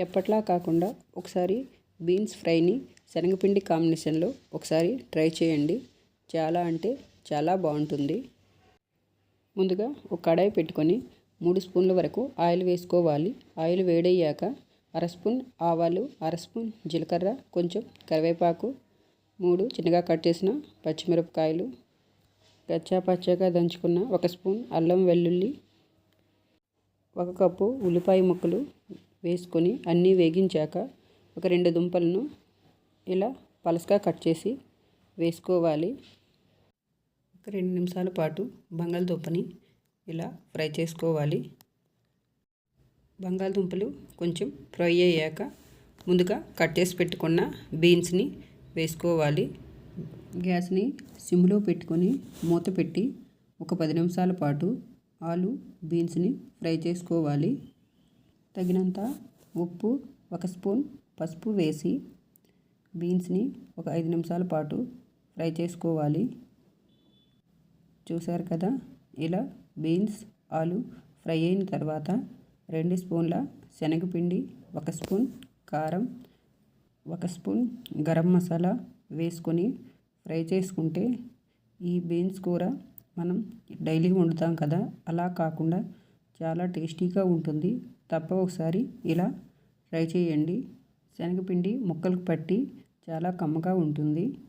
ఎప్పట్లా కాకుండా ఒకసారి బీన్స్ ఫ్రైని శనగపిండి కాంబినేషన్లో ఒకసారి ట్రై చేయండి. చాలా అంటే చాలా బాగుంటుంది. ముందుగా ఒక కడాయి పెట్టుకొని మూడు స్పూన్ల వరకు ఆయిల్ వేసుకోవాలి. ఆయిల్ వేడయ్యాక అర స్పూన్ ఆవాలు అర స్పూన్ జీలకర్ర కొంచెం కరివేపాకు మూడు చిన్నగా కట్ చేసిన పచ్చిమిరపకాయలు కచ్చా పచ్చగా దంచుకున్న ఒక స్పూన్ అల్లం వెల్లుల్లి ఒక కప్పు ఉల్లిపాయ ముక్కలు వేసుకొని అన్నీ వేగించాక ఒక రెండు దుంపలను ఇలా పలసగా కట్ చేసి వేసుకోవాలి. ఒక రెండు నిమిషాల పాటు బంగాళదుంపని ఇలా ఫ్రై చేసుకోవాలి. బంగాళదుంపలు కొంచెం ఫ్రై అయ్యాక ముందుగా కట్ చేసి పెట్టుకున్న బీన్స్ని వేసుకోవాలి. గ్యాస్ని సిమ్లో పెట్టుకొని మూత పెట్టి ఒక పది నిమిషాల పాటు ఆలు బీన్స్ని ఫ్రై చేసుకోవాలి. తగినంత ఉప్పు ఒక స్పూన్ పసుపు వేసి బీన్స్ని ఒక ఐదు నిమిషాల పాటు ఫ్రై చేసుకోవాలి. చూసారు కదా? ఇలా బీన్స్ ఆలు ఫ్రై అయిన తర్వాత రెండు స్పూన్ల శనగపిండి ఒక స్పూన్ కారం ఒక స్పూన్ గరం మసాలా వేసుకొని ఫ్రై చేసుకుంటే ఈ బీన్స్ కూర మనం డైలీ వండుతాం కదా? అలా కాకుండా చాలా టేస్టీగా ఉంటుంది. తప్ప ఒకసారి ఇలా ట్రై చేయండి. శనగపిండి ముక్కలకు పట్టి చాలా కమ్మగా ఉంటుంది.